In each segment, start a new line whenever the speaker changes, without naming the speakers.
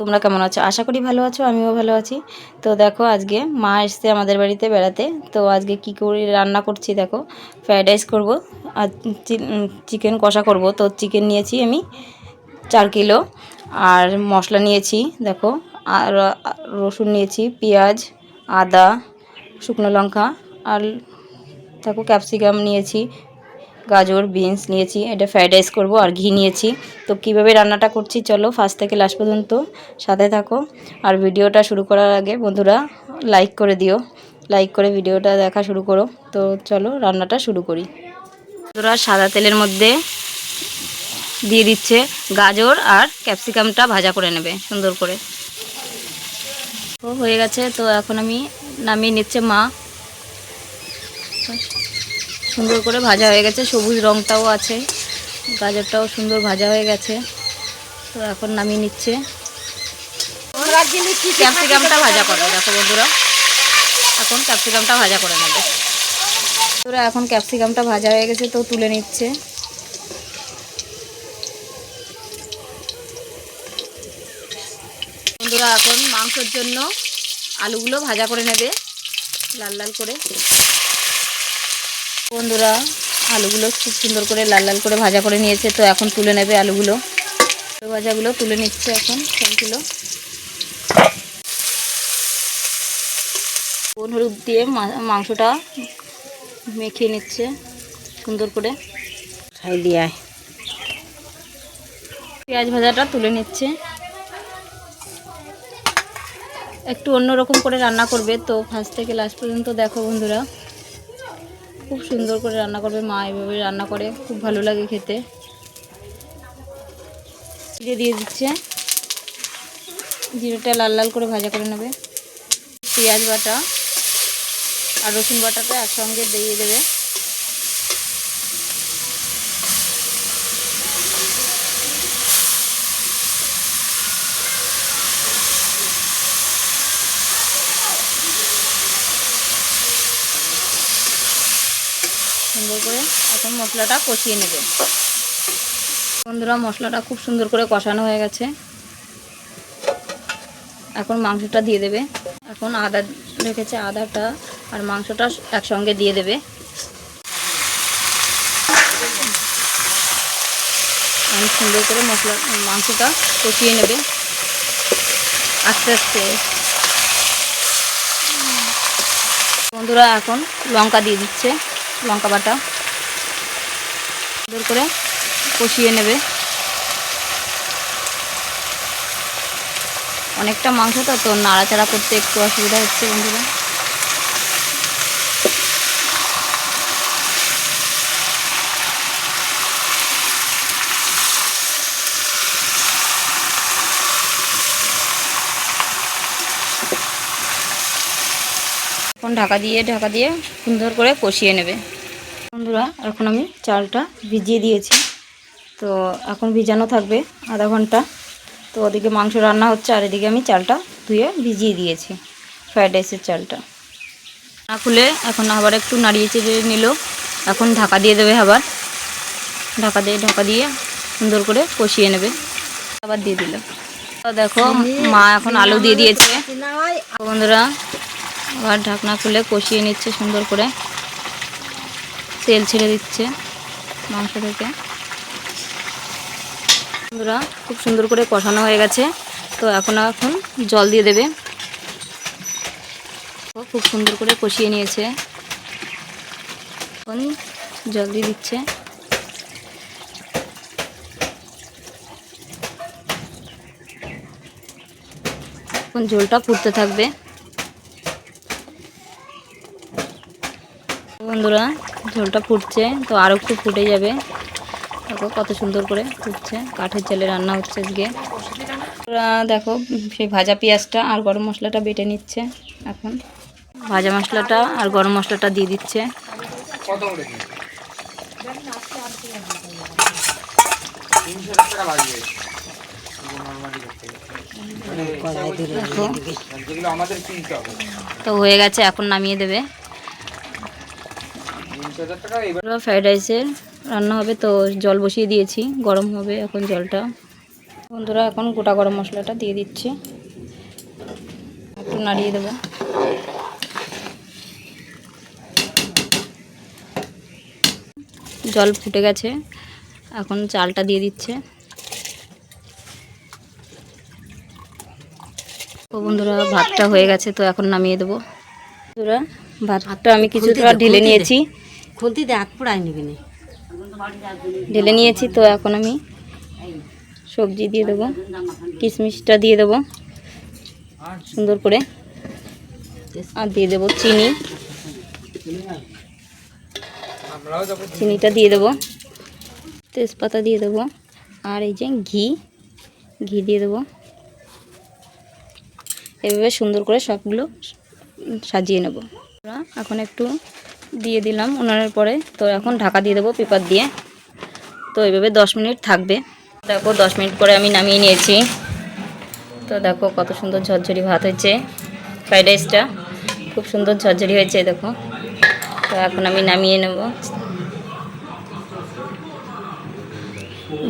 তোমরা কেমন আছো? আশা করি ভালো আছো, আমিও ভালো আছি। তো দেখো, আজকে মা এসছে আমাদের বাড়িতে বেড়াতে। তো আজকে কি করে রান্না করছি দেখো ফ্রায়েড রাইস করব আর চিকেন কষা করব। তো চিকেন নিয়েছি আমি চার কিলো আর মশলা নিয়েছি দেখো, আর, রসুন নিয়েছি, পেঁয়াজ, আদা, শুকনো লঙ্কা আর, দেখো, ক্যাপসিকাম নিয়েছি গাজর, বিনস নিয়েছি, এটা ফ্রাইড রাইস করব আর ঘি নিয়েছি। তো কীভাবে রান্নাটা করছি চলো ফার্স্ট থেকে লাস্ট পর্যন্ত সাথে থাকো। আর ভিডিওটা শুরু করার আগে বন্ধুরা লাইক করে দিও। লাইক করে ভিডিওটা দেখা শুরু করো। তো চলো রান্নাটা শুরু করি। বন্ধুরা সাদা তেলের মধ্যে দিয়ে দিচ্ছে গাজর আর ক্যাপসিকামটা ভাজা করে নেবে, সুন্দর করে। হয়ে গেছে, তো এখন আমি নামিয়ে নিচ্ছে মা। সুন্দর করে ভাজা হয়ে গেছে। সবুজ রঙটাও আছে। গাজরটাও সুন্দর ভাজা হয়ে গেছে। তো এখন নামিয়ে নিচ্ছে। ক্যাপসিকামটা ভাজা করবে দেখো বন্ধুরা। এখন ক্যাপসিকামটা ভাজা করে নেবে। বন্ধুরা, এখন ক্যাপসিকামটা ভাজা হয়ে গেছে তো তুলে নিচ্ছে। বন্ধুরা, এখন মাংসের জন্য আলুগুলো ভাজা করে নেবে। লাল লাল করে। বন্ধুরা আলুগুলো খুব সুন্দর করে লাল লাল করে ভাজা করে নিয়েছে তো এখন তুলে নেবে আলুগুলো। আলু ভাজাগুলো তুলে নিচ্ছে এখন সবগুলো হলুদ দিয়ে মাংসটা মেখে নিচ্ছে সুন্দর করে। খাই দিয়ে পেঁয়াজ ভাজাটা তুলে নিচ্ছে। একটু অন্যরকম করে রান্না করবে তো ফার্স্ট থেকে লাস্ট পর্যন্ত দেখো বন্ধুরা। খুব সুন্দর করে রান্না করবে। মা এভাবে রান্না করে, খুব ভালো লাগে খেতে। জিরে দিয়ে দিচ্ছে। জিরেটা লাল লাল করে ভাজা করে নেবে। পেঁয়াজ বাটা আর রসুন বাটাটা একসঙ্গে দিয়ে দেবে। সুন্দর করে এখন মশলাটা কষিয়ে নেবে। বন্ধুরা, মশলাটা খুব সুন্দর করে কষানো হয়ে গেছে। এখন মাংসটা দিয়ে দেবে। এখন আদা রেখেছে আদাটা আর মাংসটা একসঙ্গে দিয়ে দেবে। অনেক সুন্দর করে মশলা, মাংসটা কষিয়ে নেবে। আস্তে আস্তে। বন্ধুরা, এখন লঙ্কা দিয়ে দিচ্ছে। লঙ্কা বাটা। সুন্দর করে কষিয়ে নেবে। অনেকটা মাংস তো তো নাড়াচাড়া করতে একটু অসুবিধা হচ্ছে বন্ধুরা। এখন ঢাকা দিয়ে ঢাকা দিয়ে সুন্দর করে কষিয়ে নেবে। বন্ধুরা, এখন আমি চালটা ভিজিয়ে দিয়েছি। তো এখন ভিজানো থাকবে আধা ঘণ্টা। তো ওদিকে মাংস রান্না হচ্ছে, আর এদিকে আমি চালটা ধুয়ে ভিজিয়ে দিয়েছি ফ্রায়েড রাইসের চালটা। না খুলে এখন আবার একটু নাড়িয়ে চেড়ে নিল। এখন ঢাকা দিয়ে দেবে আবার। ঢাকা দিয়ে ঢাকা দিয়ে সুন্দর করে কষিয়ে নেবে। আবার দিয়ে দিল। তো দেখো, মা এখন আলু দিয়ে দিয়েছে। বন্ধুরা আবার ঢাকনা খুলে কষিয়ে নিচ্ছে সুন্দর করে। তেল ছেড়ে দিচ্ছে মাংস থেকে। বন্ধুরা, খুব সুন্দর করে কষানো হয়ে গেছে। তো এখন এখন জল দিয়ে দেবে। খুব সুন্দর করে কষিয়ে নিয়েছে। এখন জল দিয়ে দিচ্ছে। এখন ঝোলটা ফুটতে থাকবে। বন্ধুরা ঝোলটা ফুটছে তো আরও একটু ফুটে যাবে। দেখো কত সুন্দর করে ফুটছে কাঠের চালে রান্না হচ্ছে আজকে। দেখো সেই ভাজা পেঁয়াজটা আর গরম মশলাটা বেটে নিচ্ছে এখন। ভাজা মশলাটা আর গরম মশলাটা দিয়ে দিচ্ছে। তো হয়ে গেছে এখন নামিয়ে দেবে। ফ্রাইড রাইসের রান্না হবে তো জল বসিয়ে দিয়েছি গরম হবে এখন জলটা। বন্ধুরা এখন গোটা গরম মশলাটা দিয়ে দিচ্ছি। একটু নাড়িয়ে দেবো। জল ফুটে গেছে এখন চালটা দিয়ে দিচ্ছে। তো বন্ধুরা ভাতটা হয়ে গেছে তো এখন নামিয়ে দেবো। বন্ধুরা ভাতটা আমি কিছুটা ঢেলে নিয়েছি।
খুলতি দে, হাত পোড়াই নিবি
ঢেলে নিয়েছি তো এখন আমি। সবজি দিয়ে দেবো, কিশমিশটা দিয়ে দেবো, সুন্দর করে। আর দিয়ে দেবো চিনি। চিনিটা দিয়ে দেবো। তেজপাতা দিয়ে দেবো। আর এই যে ঘি ঘি দিয়ে দেবো। এভাবে সুন্দর করে সবগুলো সাজিয়ে নেব। এখন একটু দিয়ে দিলাম উনানের পরে। তো এখন ঢাকা দিয়ে দেবো পেপার দিয়ে। তো এইভাবে দশ মিনিট থাকবে। দেখো, দশ মিনিট পরে আমি নামিয়ে নিয়েছি। তো দেখো, কত সুন্দর ঝরঝরি ভাত হয়েছে। ফ্রাইড রাইসটা খুব সুন্দর ঝরঝরি হয়েছে, দেখো। তো এখন আমি নামিয়ে নেব।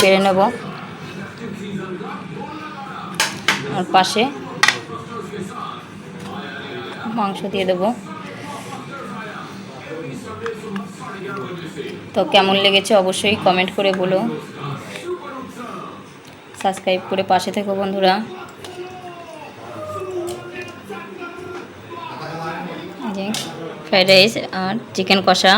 বেড়ে নেব। আর পাশে মাংস দিয়ে দেবো। তো কেমন লেগেছে অবশ্যই কমেন্ট করে বলো। সাবস্ক্রাইব করে পাশে থেকো বন্ধুরা। ফ্রাইড রাইস আর চিকেন কষা।